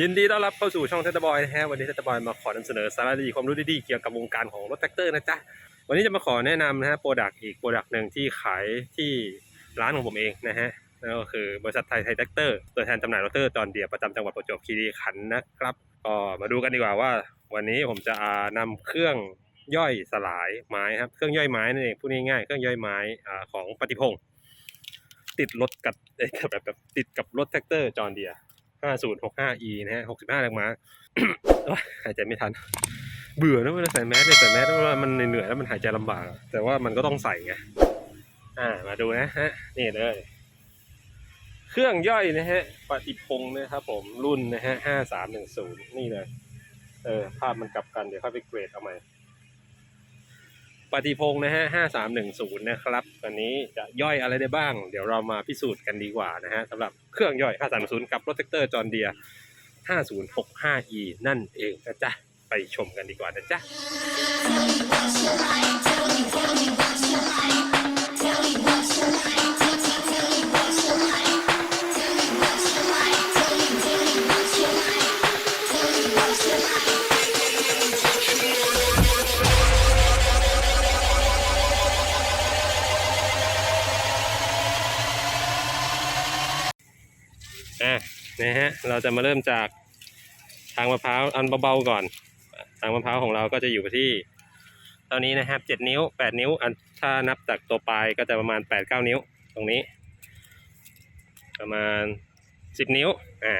ยินดีต้อนรับเข้าสู่ช่องเทตบอยนะฮะวันนี้เทตบอยมาขอนำเสนอสาระดีความรู้ดีๆเกี่ยวกับวงการของรถแท็กเตอร์นะจ๊ะวันนี้จะมาขอแนะนำนะฮะโปรดักต์อีกโปรดักต์หนึ่งที่ขายที่ร้านของผมเองนะฮะนั่นก็คือบริษัทไทยไทยแท็กเตอร์ตัวแทนจำหน่ายรถเตอร์จอนเดียประจำจังหวัดประจวบคีรีขันธ์นะครับก็มาดูกันดีกว่าว่า วันนี้ผมจะนำเครื่องย่อยสลายไม้ครับเครื่องย่อยไม้นั่นเองพูดง่ายๆเครื่องย่อยไม้อ่าของปฏิพงศ์ติดรถกับเอ้ยแบบแบบติดกับรถแท็กเตอร์จอนเดีย 5065e นะฮะ65แรงม้าหายใจไม่ทัน เบื่อนะเวลาใส่แมสเนี่ยใส่แมสแล้วมันเหนื่อยแล้วมันหายใจลำบากแต่ว่ามันก็ต้องใส่ไงอ่ามาดูนะฮะนี่เลย เครื่องย่อยนะฮะปฏิพงศ์นะครับผมรุ่นนะฮะ5310 นี่เลยเออภาพมันกลับกันเดี๋ยวค่อยไปเกรดเอาใหม่ ปฏิพงศ์นะฮะ5310นะครับตอนนี้จะย่อยอะไรได้บ้าง เดี๋ยวเรามาพิสูจน์กันดีกว่านะฮะสำหรับเครื่องย่อย5310กับรถแท็กเตอร์จอร์เดีย 5065e นั่นเองนะจ๊ะไปชมกันดีกว่านะจ๊ะอะ นะฮะ เราจะมาเริ่มจากทางมะพร้าวอันเบาๆก่อน ทางมะพร้าวของเราก็จะอยู่ที่ตอนนี้นะครับเจ็ดนิ้วแปดนิ้ว อันถ้านับจากตัวปลายก็จะประมาณแปดเก้านิ้ว ตรงนี้ ประมาณสิบนิ้ว อ่า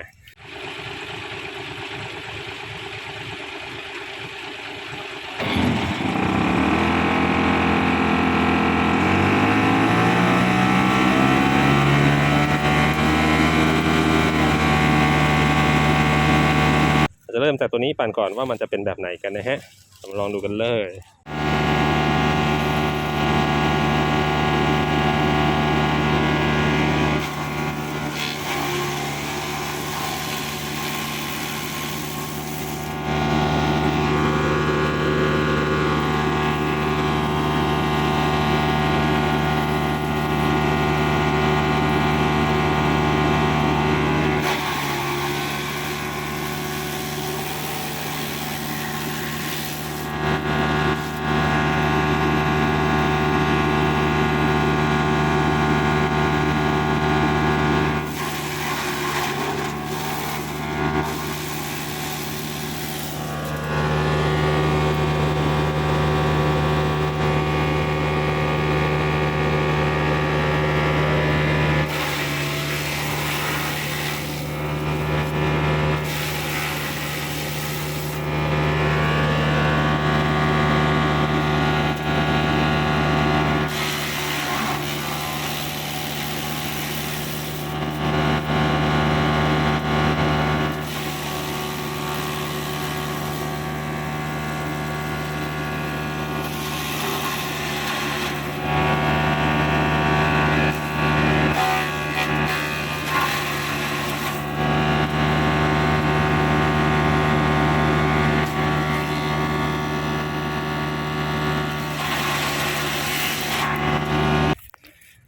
เริ่มจากตัวนี้ปั่นก่อนว่ามันจะเป็นแบบไหนกันนะฮะลองดูกันเลย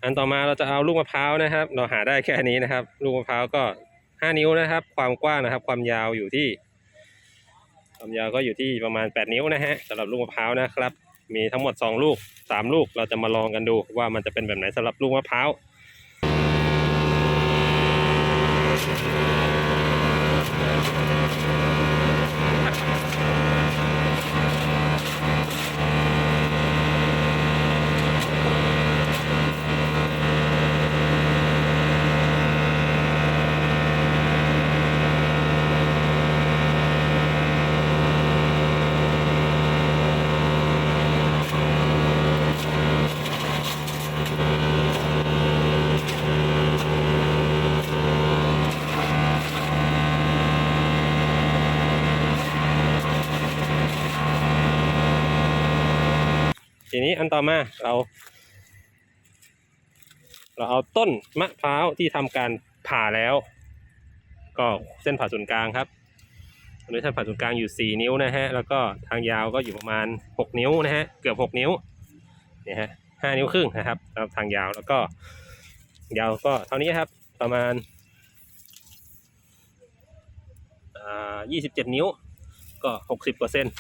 อันต่อมาเราจะเอาลูกมะพร้าวนะครับ เราหาได้แค่นี้นะครับ ลูกมะพร้าวก็ห้านิ้วนะครับ ความกว้างนะครับ ความยาวอยู่ที่ ความยาวก็อยู่ที่ประมาณแปดนิ้วนะฮะสำหรับลูกมะพร้าวนะครับ มีทั้งหมดสองลูกสามลูกเราจะมาลองกันดูว่ามันจะเป็นแบบไหนสำหรับลูกมะพร้าว ทีนี้อันต่อมาเรา เราเอาต้นมะพร้าวที่ทำการผ่าแล้ว ก็เส้นผ่าศูนย์กลางครับตรงนี้เส้นผ่าศูนย์กลางอยู่ 4 นิ้วนะฮะแล้วก็ทางยาวก็อยู่ประมาณ 6 นิ้วนะฮะเกือบ 6 นิ้วเนี่ยฮะห้านิ้วครึ่งนะครับสำหรับทางยาวแล้วก็ ยาวก็เท่านี้ครับประมาณอ่อ่า27นิ้วก็60เปอร์เซ็นต์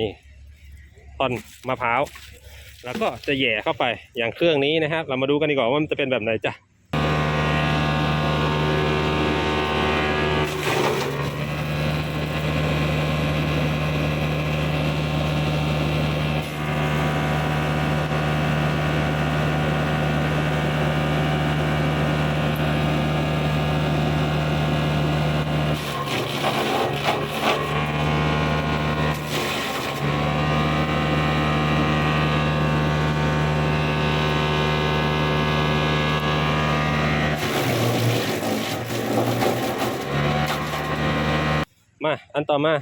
นี่ ท่อนมะพร้าว แล้วก็จะแหย่เข้าไปอย่างเครื่องนี้นะครับ เรามาดูกันดีกว่าว่ามันจะเป็นแบบไหนจ้ะ มาอันต่อมา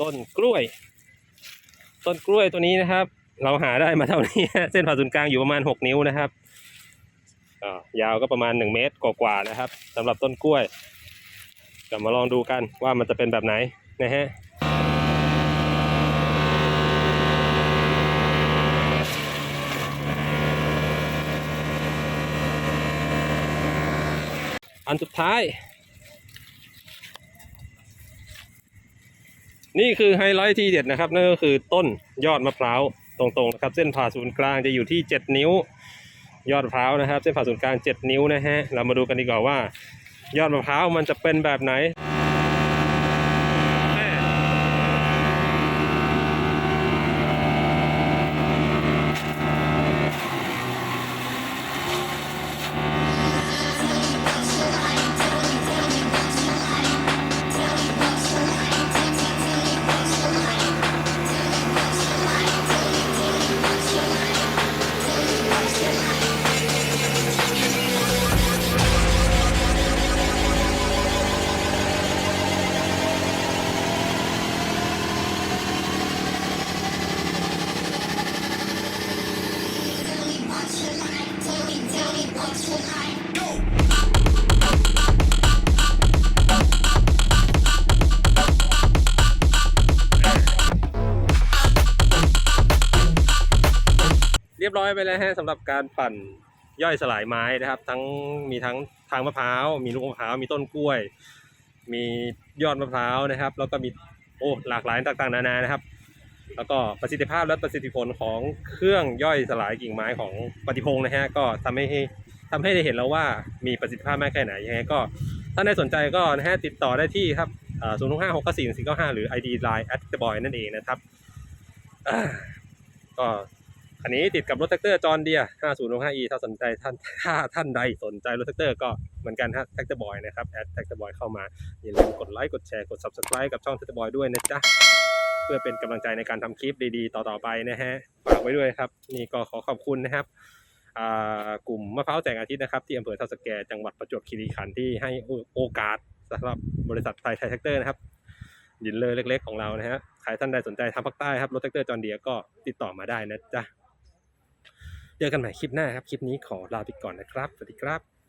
ต้นกล้วย ต้นกล้วยตัวนี้นะครับ เราหาได้มาเท่านี้ เส้นผ่าศูนย์กลางอยู่ประมาณ 6 นิ้วนะครับอ่ายาวก็ประมาณ 1 เมตรกว่าๆนะครับสำหรับต้นกล้วยเดี๋ยวมาลองดูกันว่ามันจะเป็นแบบไหนนะฮะอันสุดท้าย นี่คือไฮไลท์ที่เด็ดนะครับนั่นก็คือต้นยอดมะพร้าวตรงๆนะครับเส้นผ่าศูนย์กลางจะอยู่ที่ 7 นิ้ว ยอดมะพร้าวนะครับ เส้นผ่าศูนย์กลาง 7 นิ้วนะฮะเรามาดูกันดีกว่าว่า ยอดมะพร้าวมันจะเป็นแบบไหน ยบร้อยไปแล้วฮะสำหรับการปั่นย่อยสลายไม้นะครับ ทั้งมีทั้งทางมะพร้าวมีลูกมะพร้าวมีต้นกล้วย มียอดมะพร้าวนะครับ แล้วก็มีโอ้หลากหลายต่างๆนานานะครับ แล้วก็ประสิทธิภาพและประสิทธิผลของเครื่องย่อยสลายกิ่งไม้ของปฏิพงศ์นะฮะก็ทำให้ทำให้ได้เห็นแล้วว่ามีประสิทธิภาพมากแค่ไหนยังไงก็ถ้าได้สนใจก็นะฮะติดต่อได้ที่ครับศูนย์หกห้าหกสี่สี่เก้าห้าหรือ ID Line at the boy นั่นเองนะครับก็ อันนี้ติดกับรถแท็กเตอร์จอนเดีย 5065e ถ้าสนใจท่านถ้าท่านใดสนใจรถแท็กเตอร์ก็เหมือนกันฮะแท็กเตอร์บอยนะครับแอดแท็กเตอร์บอยเข้ามาอย่าลืมกดไลค์กดแชร์กด subscribe กับช่องแท็กเตอร์บอยด้วยนะจ๊ะเพื่อเป็นกำลังใจในการทำคลิปดีๆ ต่อๆไปนะฮะฝากไว้ด้วยครับ นี่ก็ขอขอบคุณนะครับอ่ากลุ่มมะพร้าวแจกอาทิตย์นะครับที่อำเภอท่าสแกจังหวัดประจวบคีรีขันธ์ที่ให้โอกาสสำหรับบริษัทไทยไทยแท็กเตอร์นะครับดินเลอร์เล็ก ๆ ของเรานะฮะใครท่านใดสนใจทางภาคใต้ครับรถแท็กเตอร์จอนเดียก็ติดต่อมาได้นะจ๊ะ เจอกันใหม่คลิปหน้าครับ คลิปนี้ขอลาไปก่อนนะครับ สวัสดีครับ